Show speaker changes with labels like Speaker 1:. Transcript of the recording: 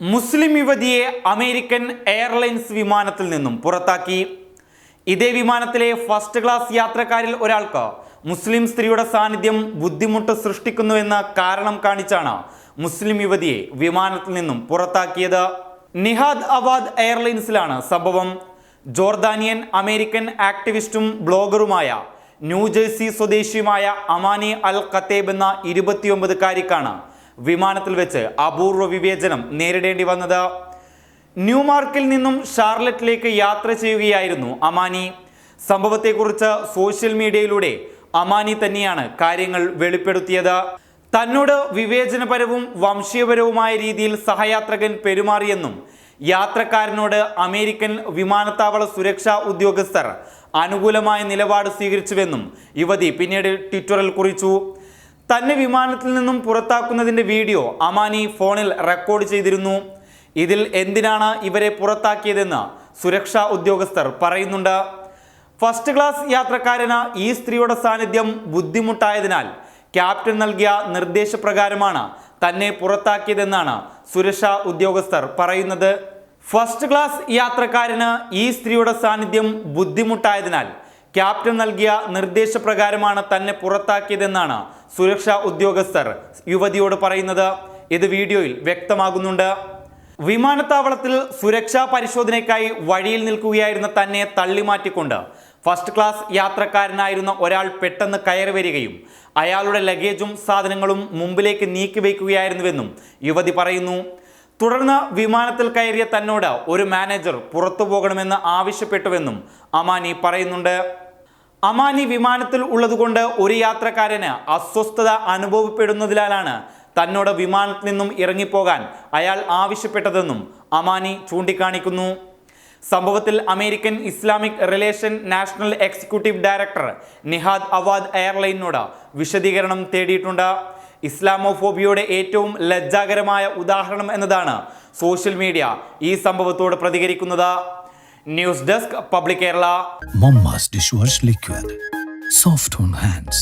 Speaker 1: മുസ്ലിം യുവതിയെ American airlines വിമാനത്തിൽ നിന്നും പുറത്താക്കി. ഇതേ വിമാനത്തിലെ ഫസ്റ്റ് ക്ലാസ് യാത്രക്കാരിൽ ഒരാൾക്ക് മുസ്ലിം സ്ത്രീയുടെ സാന്നിധ്യം ബുദ്ധിമുട്ട് സൃഷ്ടിക്കുന്നുവെന്ന കാരണം കാണിച്ചാണ് മുസ്ലിം യുവതിയെ വിമാനത്തിൽ നിന്നും പുറത്താക്കിയത്. നിഹാദ് അവാദ് എയർലൈൻസിലാണ് സംഭവം. ജോർദാനിയൻ അമേരിക്കൻ ആക്ടിവിസ്റ്റും ബ്ലോഗറുമായ ന്യൂജേഴ്സി സ്വദേശിയുമായ അമാനി അൽ ഖത്തേബ് എന്ന ഇരുപത്തിയൊമ്പതുകാരിക്കാണ് വിമാനത്തിൽ വെച്ച് അപൂർവ വിവേചനം നേരിടേണ്ടി വന്നത്. ന്യൂമാർക്കിൽ നിന്നും ഷാർലറ്റിലേക്ക് യാത്ര ചെയ്യുകയായിരുന്നു അമാനി. സംഭവത്തെക്കുറിച്ച് സോഷ്യൽ മീഡിയയിലൂടെ അമാനി തന്നെയാണ് കാര്യങ്ങൾ വെളിപ്പെടുത്തിയത്. തന്നോട് വിവേചനപരവും വംശീയപരവുമായ രീതിയിൽ സഹയാത്രകൻ പെരുമാറിയെന്നും യാത്രക്കാരനോട് അമേരിക്കൻ വിമാനത്താവള സുരക്ഷാ ഉദ്യോഗസ്ഥർ അനുകൂലമായ നിലപാട് സ്വീകരിച്ചുവെന്നും യുവതി പിന്നീട് ട്വിറ്ററിൽ കുറിച്ചു. തന്നെ വിമാനത്തിൽ നിന്നും പുറത്താക്കുന്നതിന്റെ വീഡിയോ അമാനി ഫോണിൽ റെക്കോർഡ് ചെയ്തിരുന്നു. ഇതിൽ എന്തിനാണ് ഇവരെ പുറത്താക്കിയതെന്ന് സുരക്ഷാ ഉദ്യോഗസ്ഥർ പറയുന്നുണ്ട്. ഫസ്റ്റ് ക്ലാസ് യാത്രക്കാരന് ഈ സ്ത്രീയുടെ സാന്നിധ്യം ബുദ്ധിമുട്ടായതിനാൽ ക്യാപ്റ്റൻ നൽകിയ നിർദ്ദേശപ്രകാരമാണ് തന്നെ പുറത്താക്കിയതെന്നാണ് സുരക്ഷാ ഉദ്യോഗസ്ഥർ പറയുന്നത്. ഫസ്റ്റ് ക്ലാസ് യാത്രക്കാരന് ഈ സ്ത്രീയുടെ സാന്നിധ്യം ബുദ്ധിമുട്ടായതിനാൽ ക്യാപ്റ്റൻ നൽകിയ നിർദ്ദേശപ്രകാരമാണ് തന്നെ പുറത്താക്കിയതെന്നാണ് സുരക്ഷാ ഉദ്യോഗസ്ഥർ യുവതിയോട് പറയുന്നത്. ഇത് വീഡിയോയിൽ വ്യക്തമാകുന്നുണ്ട്. വിമാനത്താവളത്തിൽ സുരക്ഷാ പരിശോധനയ്ക്കായി വഴിയിൽ നിൽക്കുകയായിരുന്ന തന്നെ തള്ളിമാറ്റിക്കൊണ്ട് ഫസ്റ്റ് ക്ലാസ് യാത്രക്കാരനായിരുന്ന ഒരാൾ പെട്ടെന്ന് കയറി വരികയും അയാളുടെ ലഗേജും സാധനങ്ങളും മുമ്പിലേക്ക് നീക്കി വയ്ക്കുകയായിരുന്നുവെന്നും യുവതി പറയുന്നു. തുടർന്ന് വിമാനത്തിൽ കയറിയ തന്നോട് ഒരു മാനേജർ പുറത്തു പോകണമെന്ന് ആവശ്യപ്പെട്ടുവെന്നും അമാനി പറയുന്നുണ്ട്. അമാനി വിമാനത്തിൽ ഉള്ളതുകൊണ്ട് ഒരു യാത്രക്കാരന് അസ്വസ്ഥത അനുഭവപ്പെടുന്നതിനാലാണ് തന്നോട് വിമാനത്തിൽ നിന്നും ഇറങ്ങിപ്പോകാൻ അയാൾ ആവശ്യപ്പെട്ടതെന്നും അമാനി ചൂണ്ടിക്കാണിക്കുന്നു. സംഭവത്തിൽ American Islamic relation national executive director Nihad Awad എയർലൈനോട് വിശദീകരണം തേടിയിട്ടുണ്ട്. ഇസ്ലാമോഫോബിയയുടെ ഏറ്റവും ലജ്ജാകരമായ ഉദാഹരണം എന്നതാണ് സോഷ്യൽ മീഡിയ ഈ സംഭവത്തോട് പ്രതികരിക്കുന്നത്. News desk public Kerala
Speaker 2: Mamma's dishwash liquid. Soft on hands.